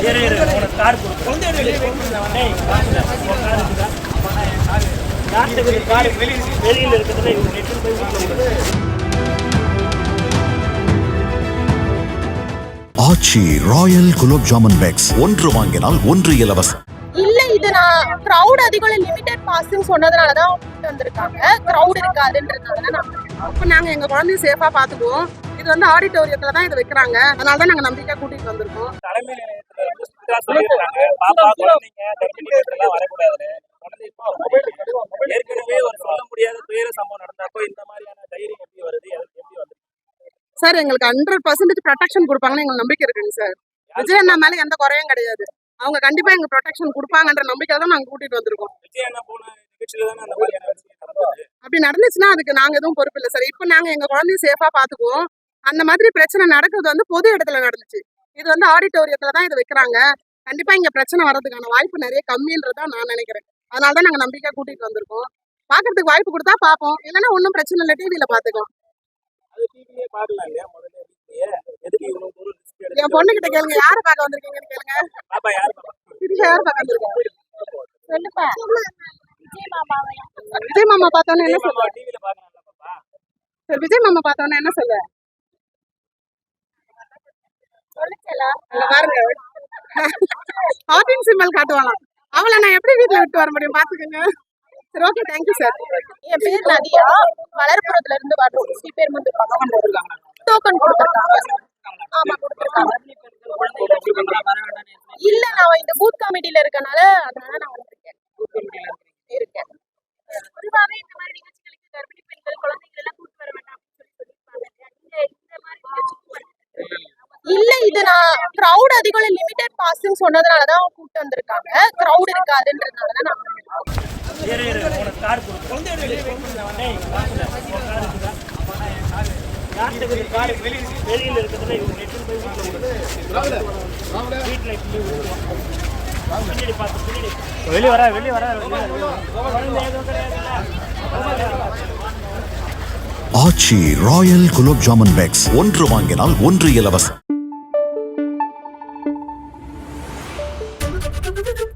இரு, இரு, உனக்கு கார் கார்? வெளியில இவங்க போய் வீட்டுல. Aachi royal gulab jamun packs. ஒன்று வாங்கினால் ஒன்று இலவசம். இல்ல இது நான் கிரவுட் அதிகம் லிமிடெட் பாஸ்ன்னு சொன்னதுனால தான் வந்திருக்காங்க. கிரவுட் இருக்காதுன்றதுனால தான் நான் அப்ப நாங்க எங்க குழந்தைய சேஃபா பாத்துக்குவோம் இது வந்து ஆடிட்டோரியத்துல தான் இதை வைக்கிறாங்க. அதனால தான் நாங்க நம்பிக்கை கூட்டிட்டு வந்திருக்கோம். தலைமை சொல்லியிருக்காங்க, பாப்பா, குழந்தைங்க, ஏற்கனவே ஒரு சொல்ல முடியாத துயர சம்பவம் நடந்தப்போ இந்த மாதிரியான தைரியம் எப்படி வருது? அது எப்படி வந்து சார் எங்களுக்கு ஹண்ட்ரட் பர்சன்டேஜ் ப்ரொடெக்ஷன் கொடுப்பாங்கன்னு எங்களுக்கு நம்பிக்கை இருக்குங்க சார். விஜய் அண்ணா மேல எந்த குறையும் கிடையாது. அவங்க கண்டிப்பா எங்க ப்ரொடெக்ஷன் கொடுப்பாங்கன்ற நம்பிக்கை தான் நாங்க கூட்டிட்டு வந்திருக்கோம். விஜய் அண்ணா போன அப்படி நடந்துச்சுன்னா அதுக்கு நாங்க எதுவும் பொறுப்பு இல்லை சார். இப்போ நாங்க எங்க குழந்தைய சேஃபா பாத்துக்குவோம் அந்த மாதிரி பிரச்சனை நடக்கிறது வந்து பொது இடத்துல நடந்துச்சு. இது வந்து ஆடிட்டோரியத்துல தான் இதை வைக்கிறாங்க. கண்டிப்பா இங்க பிரச்சனை வர்றதுக்கான வாய்ப்பு நிறைய கம்மின்றதா நான் நினைக்கிறேன். அதனால தான் நாங்க நம்பிக்கை கூட்டிட்டு வந்திருக்கோம். பாக்குறதுக்கு வாய்ப்பு கொடுத்தா பார்ப்போம் இல்லைன்னா ஒன்றும் பிரச்சனை இல்லை. டிவியில பாத்துக்கலாம். என் பொண்ணு கிட்ட கேளுங்க. யாரை பார்க்க வந்திருக்கீங்கன்னு கேளுங்க. பாப்பா யாரு பாப்பா திரிஷா யாரை பார்க்க வந்திருக்காங்க? சொல்லுப்பா. விஜய் மாமா பார்த்தோன்னே என்ன சொல்லுவ? சரி விஜய் மாமா பார்த்தோன்னே என்ன சொல்லுவ? சொல்லுச்சலா அங்க பாருங்க. ஹார்டின் சிம்பல் காட்டுவாங்களாம் அவளை நான் எப்படி வீட்ல விட்டு வர முடியும்? பாத்துக்கோங்க. சரி ஓகே தேங்க்யூ சார் என் பேர் நதியா வளர்ப்புறத்துல இருந்து வரோம் பேர் வந்து டோக்கன் கொடுத்துருக்காங்க ஆமா கொடுத்துருக்காங்க இல்ல நான் இந்த பூத் கமிட்டில இருக்கனால அதனால நான் வந்திருக்கேன் இருக்கேன் பொதுவாவே இந்த மாதிரி நிகழ்ச்சிகளுக்கு கர்ப்பிணி பெண்கள் குழந்தைகள் எல்லாம் கூட்டு வர வேண்டாம் அப்படின்னு சொல்லி சொல்லியிருப்பாங்க இந்த இந்த மாதிரி நிகழ்ச்சிக்கு வந்திருக்கேன். இல்ல இது நான் கிரவுட் அதிகம் லிமிடெட் பாஸ்ன்னு சொன்னதுனால தான் கூப்பிட்டு வந்திருக்காங்க. கிரவுட் இருக்காதுன்றதுனால தான் நான் வெளிய வர வெளிய வர ஆச்சி ராயல் குலோப் ஜாமுன் பேக்ஸ் ஒன்று வாங்கினால் ஒன்று இலவசம். Thank you.